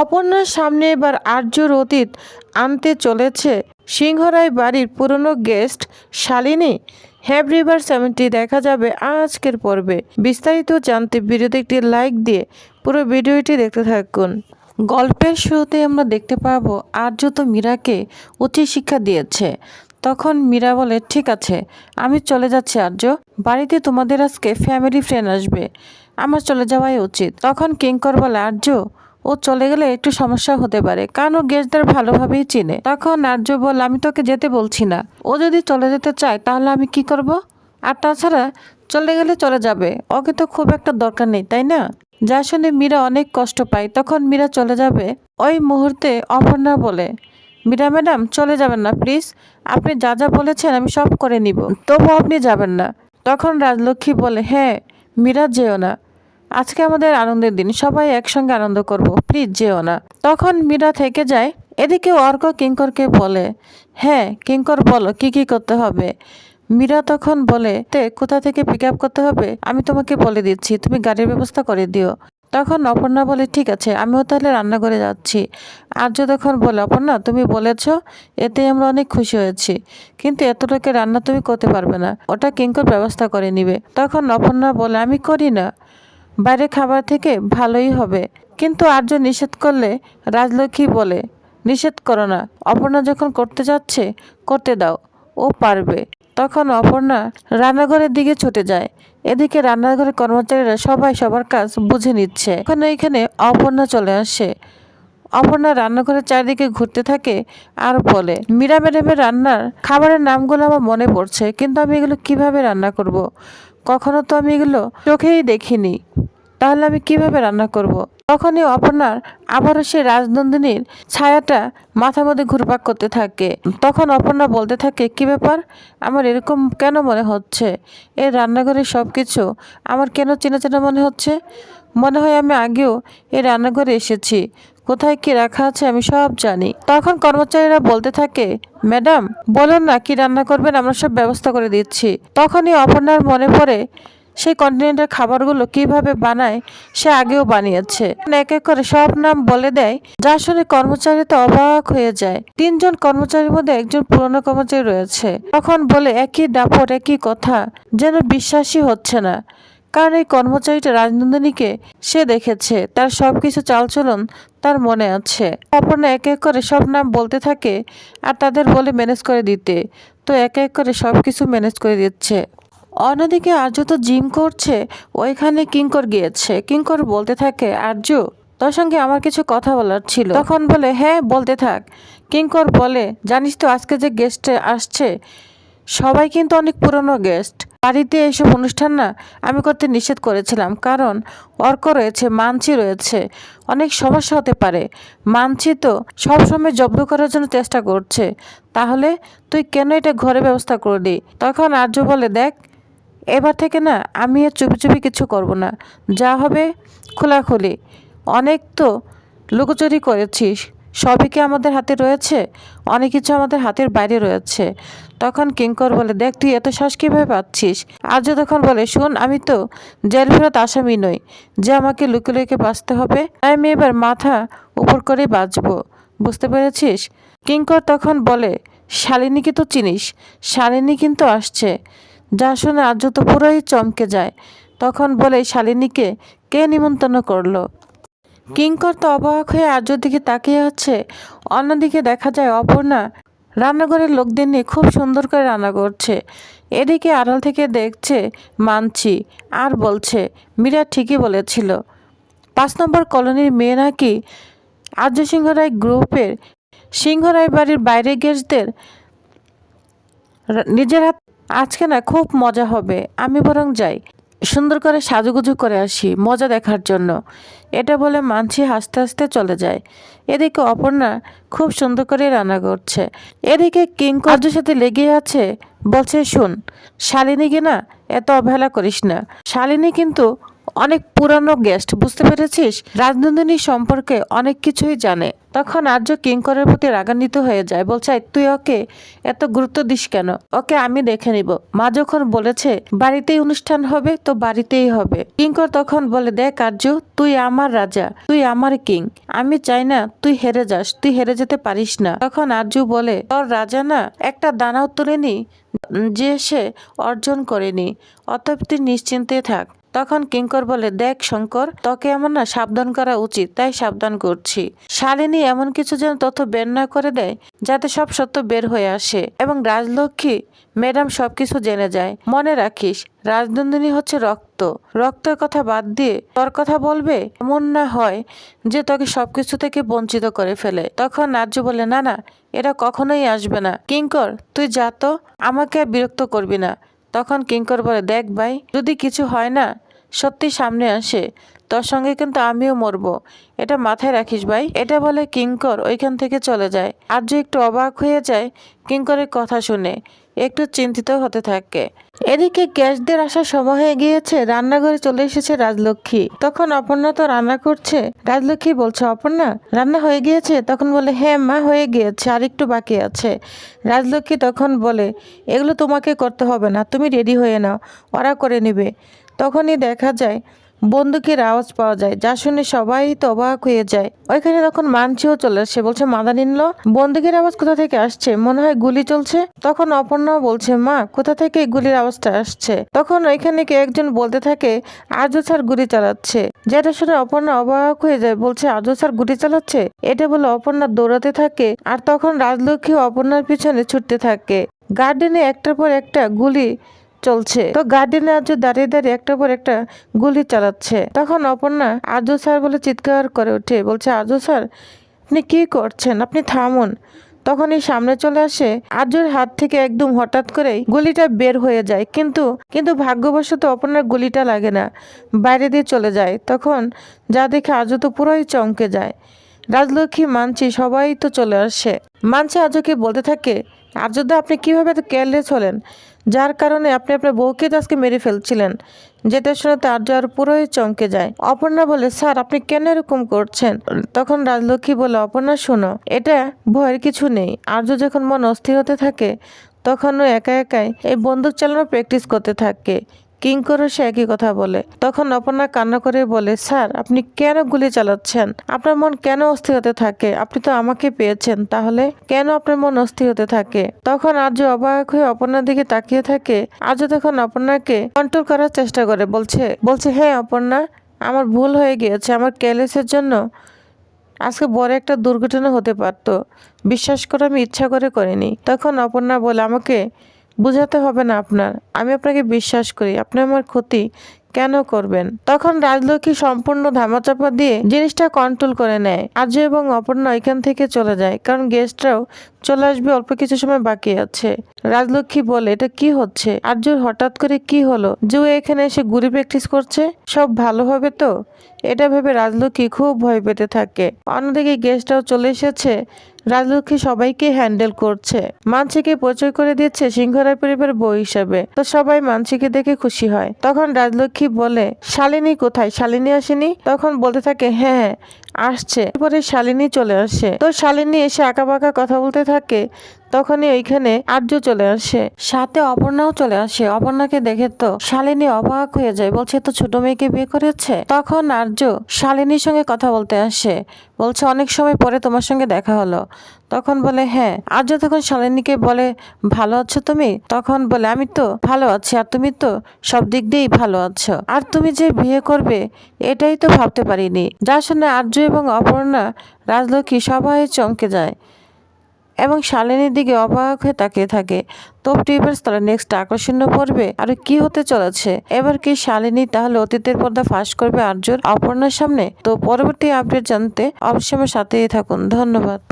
অপর্ণার সামনে এবার আর্যর অতীত আনতে চলেছে সিংহরায় বাড়ির পুরনো গেস্ট শালিনী। হ্যাভ রিভার সেভেন্টি দেখা যাবে আজকের পর্বে। বিস্তারিত জানতে ভিডিওতে একটি লাইক দিয়ে পুরো ভিডিওটি দেখতে থাকুন। গল্পের শুরুতে আমরা দেখতে পাবো আর্য তো মীরাকে উচিত শিক্ষা দিয়েছে। তখন মীরা বলে, ঠিক আছে, আমি চলে যাচ্ছি আর্য। বাড়িতে তোমাদের আজকে ফ্যামিলি ফ্রেন্ড আসবে। আমার চলে যাওয়াই উচিত। তখন কিঙ্কর বলে, আর্য ও চলে গেলে একটু সমস্যা হতে পারে। কারণ ও গেস্টদের ভালোভাবেই চিনে। তখন আর্য বল আমি তোকে যেতে বলছি না। ও যদি চলে যেতে চায়, তাহলে আমি কি করব? আর তাছাড়া চলে গেলে চলে যাবে। ওকে তো খুব একটা দরকার নেই, তাই না? যা শুনে মীরা অনেক কষ্ট পায়। তখন মীরা চলে যাবে। ওই মুহূর্তে অপর্ণা বলে, মীরা ম্যাডাম, চলে যাবেন না, প্লিজ। আপনি যা যা বলেছেন, আমি সব করে নিব। তবু আপনি যাবেন না। তখন রাজলক্ষ্মী বলে হ্যাঁ মীরা যেও না। আজকে আমাদের আনন্দের দিন, সবাই একসঙ্গে আনন্দ করব প্লিজ যেও না। তখন মীরা থেকে যায়, এদিকে অর্ক কিঙ্করকে বলে হ্যাঁ কিঙ্কর বলো, কি কি করতে হবে? মীরা তখন বলে, তে, কোথা থেকে পিক আপ করতে হবে? আমি তোমাকে বলে দিচ্ছি, তুমি গাড়ির ব্যবস্থা করে দিও। তখন অপর্ণা বলে, ঠিক আছে, আমিও তাহলে রান্নাঘরে যাচ্ছি। আর্য তখন বলে, অপর্ণা, তুমি বলেছ, এতে আমরা অনেক খুশি হয়েছি, কিন্তু এত লোকের রান্না তুমি করতে পারবে না, ওটা কিঙ্কর ব্যবস্থা করে নিবে। তখন অপর্ণা বলে, আমি করি না। বাইরে খাবার থেকে ভালোই হবে। কিন্তু আর্য নিষেধ করলে রাজলক্ষ্মী বলে, নিষেধ করো না, অপর্ণা যখন করতে যাচ্ছে, করতে দাও, ও পারবে। তখন অপর্ণা রান্নাঘরের দিকে ছুটে যায়। এদিকে রান্নাঘরের কর্মচারীরা সবাই সবার কাজ বুঝে নিচ্ছে। এখন এইখানে অপর্ণা চলে আসে। অপর্ণা রান্নাঘরের চারিদিকে ঘুরতে থাকে আর বলে, মীরা ম্যাডামের রান্নার খাবারের নামগুলো আমার মনে পড়ছে, কিন্তু আমি এগুলো কীভাবে রান্না করব। কখনো তো আমি এগুলো চোখেই দেখিনি। তাহলে আমি কীভাবে রান্না করব। তখনই অপর্ণার আবারও সেই রাজনন্দিনীর ছায়াটা মাথার মধ্যে ঘুরপাক করতে থাকে। তখন অপর্ণা বলতে থাকে, কি ব্যাপার? আমার এরকম কেন মনে হচ্ছে? এই রান্নাঘরের সব কিছু আমার কেন চেনা চেনা মনে হচ্ছে? মনে হয় আমি আগেও এই রান্নাঘরে এসেছি। কোথায় কি রাখা আছে আমি সব জানি। তখন কর্মচারীরা বলতে থাকে, ম্যাডাম, বলুন না কি রান্না করবেন, আমরা সব ব্যবস্থা করে দিচ্ছি। তখনই অপর্ণার মনে পড়ে, সেই কন্টিনেন্টের খাবারগুলো কীভাবে বানায় সে আগেও বানিয়েছে। এক এক করে সব নাম বলে দেয় যা শুনে কর্মচারী তো অবাক হয়ে যায়। তিনজন কর্মচারীর মধ্যে একজন পুরনো কর্মচারী রয়েছে। তখন বলে, একই দাপট, একই কথা, যেন বিশ্বাসই হচ্ছে না। কারণ এই কর্মচারীটা রাজনন্দিনীকে সে দেখেছে, তার সবকিছু চালচলন তার মনে আছে। অপর্ণা এক এক করে সব নাম বলতে থাকে আর তাদের বলে ম্যানেজ করে দিতে। তো এক এক করে সব কিছু ম্যানেজ করে দিচ্ছে। অন্যদিকে আর্য তো জিম করছে, ওইখানে কিঙ্কর গিয়েছে। কিঙ্কর বলতে থাকে, আর্য, তোর সঙ্গে আমার কিছু কথা বলার ছিল। তখন বলে হ্যাঁ বলতে থাক। কিঙ্কর বলে, জানিস তো আজকে যে গেস্টে আসছে, সবাই কিন্তু অনেক পুরনো গেস্ট বাড়িতে এসব অনুষ্ঠান না আমি করতে নিষেধ করেছিলাম, কারণ অর্ক রয়েছে, মানছি রয়েছে, অনেক সমস্যা হতে পারে। মানছি তো সবসময় জব্দ করার জন্য চেষ্টা করছে। তাহলে তুই কেন এটা ঘরে ব্যবস্থা করে করলি? তখন আর্য বলে, দেখ, এবার থেকে না আমি আর চুপি চুপি কিছু করব না। যা হবে খোলাখুলি। অনেক তো লুকোচুরি করেছিস। সবই কি আমাদের হাতে রয়েছে? অনেক কিছু আমাদের হাতের বাইরে রয়েছে। তখন কিঙ্কর বলে, দেখ, তুই এত শ্বাস কীভাবে পাচ্ছিস? আর্য তখন বলে, শোন, আমি তো জেল ফেরত আসামি নই। যে আমাকে লুকে লুকে বাঁচতে হবে তাই আমি এবার মাথা উপর করে বাঁচবো। বুঝতে পেরেছিস? কিঙ্কর তখন বলে শালিনীকে তো চিনিস? শালিনী কিন্তু আসছে। যা শুনে আর্য তো পুরোই চমকে যায়। তখন বলে, শালিনীকে কে নিমন্ত্রণ করল? কিঙ্কর তো অবাক হয়ে আর্যর দিকে তাকিয়ে আছে। অন্যদিকে দেখা যায় অপর্ণা রান্নাঘরের লোকদের নিয়ে খুব সুন্দর করে রান্না করছে। এদিকে আড়াল থেকে দেখছে মানছি আর বলছে, মীরা ঠিকই বলেছিল। পাঁচ নম্বর কলোনির মেয়ে নাকি আর্য সিংহ রায় গ্রুপের সিংহ রায় বাড়ির বাইরে গেস্টদের নিজের হাত, আজকে না খুব মজা হবে, আমি বরং যাই। সুন্দর করে সাজুগুজু করে আসি, মজা দেখার জন্য। এটা বলে মানছি হাসতে হাসতে চলে যায়। এদিকে অপর্ণা খুব সুন্দর করে রান্না করছে। এদিকে কিঙ্কর্যের সাথে লেগে আছে, বলছে, শুন, শালিনীকে না এত অবহেলা করিস না। শালিনী কিন্তু অনেক পুরানো গেস্ট বুঝতে পেরেছিস? রাজনন্দিনী সম্পর্কে অনেক কিছুই জানে। তখন আর্য কিঙ্করের প্রতি রাগান্বিত হয়ে যায়, বলছে তুই ওকে এত গুরুত্ব দিস কেন? ওকে আমি দেখে নিব। মা যখন বলেছে, বাড়িতেই অনুষ্ঠান হবে, তো বাড়িতেই হবে। কিঙ্কর তখন বলে, দেখ আর্য, তুই আমার রাজা, তুই আমার কিং। আমি চাই না তুই হেরে যাস, তুই হেরে যেতে পারিস না। তখন আর্য বলে, তোর রাজা না একটা দানাও তুলেনি, যে সে অর্জন করেনি, অতএব তুই নিশ্চিন্তে থাক। তখন কিঙ্কর বলে, দেখ শঙ্কর, তোকে এমন না, সাবধান করা উচিত, তাই সাবধান করছি। শালিনী এমন কিছু যেন তথ্য বের না করে দেয়, যাতে সব সত্য বের হয়ে আসে এবং রাজলক্ষ্মী, ম্যাডাম সবকিছু জেনে যায়। মনে রাখিস, রাজনন্দিনী হচ্ছে রক্ত। রক্তের কথা বাদ দিয়ে তোর কথা বলবে এমন না হয় যে তোকে সবকিছু থেকে বঞ্চিত করে ফেলে। তখন নার্য বলে, না না, এটা কখনোই আসবে না। কিঙ্কর, তুই যা তো, আমাকে বিরক্ত করবি না। তখন কিঙ্কর বলে, দেখ ভাই, যদি কিছু হয় না সত্যি সামনে আসে। তোর সঙ্গে কিন্তু আমিও মরবো। এটা মাথায় রাখিস ভাই। এটা বলে কিঙ্কর ওইখান থেকে চলে যায়। আর্য একটু অবাক হয়ে যায়, কিঙ্করের কথা শুনে। একটু চিন্তিত হতে থাকে। এদিকে গ্যাসদের আসার সময় হয়ে গিয়েছে। রান্নাঘরে চলে এসেছে রাজলক্ষ্মী। তখন অপর্ণা তো রান্না করছে। রাজলক্ষ্মী বলছে, অপর্ণা, রান্না হয়ে গিয়েছে? তখন বলে হ্যাঁ মা, হয়ে গিয়েছে। আর একটু বাকি আছে। রাজলক্ষ্মী তখন বলে, এগুলো তোমাকে করতে হবে না। তুমি রেডি হয়ে নাও। ওরা করে নেবে। তখনই দেখা যায় বন্দুকের আওয়াজ পাওয়া যায়, যা শুনে সবাই তো অবাক হয়ে যায়। ওইখানে তখন মানছিও চলে আসে, বলছে মাদা নিনল বন্দুকের আওয়াজ কোথা থেকে আসছে? মনে হয় গুলি চলছে? তখন অপর্ণাও বলছে, মা, কোথা থেকে গুলির আওয়াজটা আসছে? তখন ওইখানে কে একজন বলতে থাকে আর্য স্যার গুলি চালাচ্ছে। যেটা শুনে অপর্ণা অবাক হয়ে যায়, বলছে আর্য স্যার গুলি চালাচ্ছে? এটা বলে অপর্ণা দৌড়াতে থাকে আর তখন রাজলক্ষ্মী অপর্ণার পিছনে ছুটতে থাকে। গার্ডেনে একটার পর একটা গুলি চলছে। তো গার্ডেনে আর্য দাঁড়িয়ে দাঁড়িয়ে একটার পর একটা গুলি চালাচ্ছে। তখন অপর্ণা আর্য স্যার, বলে চিৎকার করে ওঠে। বলছে আর্য স্যার, আপনি কি করছেন? আপনি থামুন। তখন এই সামনে চলে আসে আর্যর হাত থেকে একদম হঠাৎ করেই গুলিটা বের হয়ে যায়। কিন্তু কিন্তু ভাগ্যবশত অপর্ণার গুলিটা লাগে না। বাইরে দিয়ে চলে যায়। তখন যা দেখে আর্য তো পুরোই চমকে যায়। রাজলক্ষ্মী, মানছি, সবাই তো চলে আসে। মানছি আর্যকে বলতে থাকে আর্যদা আপনি কীভাবে কেয়ারলেস হলেন? যার কারণে আপনি আপনার বউকে আজকে মেরে ফেলছিলেন যেটা শুনে তার আর পুরোই চমকে যায়। অপর্ণা বলে, স্যার, আপনি কেন এরকম করছেন? তখন রাজলক্ষ্মী বলে, অপর্ণা, শোনো, এটা ভয়ের কিছু নেই। আর্য যখন মন অস্থির হতে থাকে, তখন ও একা একাই এই বন্দুক চালানো প্র্যাকটিস করতে থাকে। কিঙ্করও সে একই কথা বলে। তখন অপর্ণা কান্না করে বলে, স্যার, আপনি কেন গুলি চালাচ্ছেন? আপনার মন কেন অস্থির হতে থাকে? আপনি তো আমাকে পেয়েছেন, তাহলে কেন আপনার মন অস্থির হতে থাকে? তখন আর্য অবাক হয়ে অপর্ণার দিকে তাকিয়ে থাকে। আর্য তখন অপর্ণাকে কন্ট্রোল করার চেষ্টা করে, বলছে বলছে হ্যাঁ অপর্ণা, আমার ভুল হয়ে গিয়েছে, আমার কেলেসের জন্য আজকে বড় একটা দুর্ঘটনা হতে পারতো। বিশ্বাস করে, আমি ইচ্ছা করে করিনি। তখন অপর্ণা বলে, আমাকে বুঝাতে হবে না আপনার। আমি আপনাকে বিশ্বাস করি আপনি আমার ক্ষতি। কেন করবেন? তখন রাজলক্ষ্মী সম্পূর্ণ ধামাচাপা দিয়ে জিনিসটা কন্ট্রোল করে নেয়। আর্য এবং অপর্ণা এখান থেকে চলে যায়, কারণ গেস্টরাও চলে আসবে অল্প কিছু সময় বাকি আছে। রাজলক্ষ্মী বলে, এটা কি হচ্ছে? আর্যর হঠাৎ করে কি হলো? যে এখানে এসে গুড়ি প্র্যাকটিস করছে? সব ভালো হবে তো? এটা ভেবে রাজলক্ষ্মী খুব ভয় পেতে থাকে। অন্যদিকে গেস্টরাও চলে এসেছে। রাজলক্ষ্মী সবাইকে হ্যান্ডেল করছে। মানসিকে পরিচয় করে দিচ্ছে সিংহরায় পরিবার বউ হিসাবে। তো সবাই মানসিকে দেখে খুশি হয়। তখন রাজলক্ষ্মী বলে, শালিনী কোথায়? শালিনী আসেনি? তখন বলতে থাকে হ্যাঁ হ্যাঁ আসছে। এরপরে শালিনী চলে আসে। তো শালিনী এসে আঁকা বাঁকা কথা বলতে থাকে। তখনই ওইখানে আর্য চলে আসে। সাথে অপর্ণাও চলে আসে। অপর্ণাকে দেখে তো শালিনী অবাক হয়ে যায়। বলছে, তো ছোট মেয়েকে বিয়ে করেছে? তখন আর্য শালিনীর সঙ্গে কথা বলতে আসে। বলছে, অনেক সময় পরে তোমার সঙ্গে দেখা হলো। তখন বলে হ্যাঁ। আর্য তখন শালিনীকে বলে, ভালো আছো তুমি? তখন বলে, আমি তো ভালো আছি, আর তুমি তো সব দিক দিয়েই ভালো আছো। আর তুমি যে বিয়ে করবে, এটাই তো ভাবতে পারিনি। যা শুনে আর্য এবং অপর্ণা রাজলক্ষ্মী সবাই চমকে যায়। এবং শালিনীর দিকে অবাক হয়ে তাকিয়ে থাকে। তো টিউবার্স তাহলে নেক্সট আকর্ষণ পড়বে আর কি হতে চলেছে? এবার কি শালিনী তাহলে অতীতের পর্দা ফাঁস করবে আর্যর অপর্ণার সামনে? তো পরবর্তী আপডেট জানতে অবশ্যই আমার সাথেই থাকুন। ধন্যবাদ।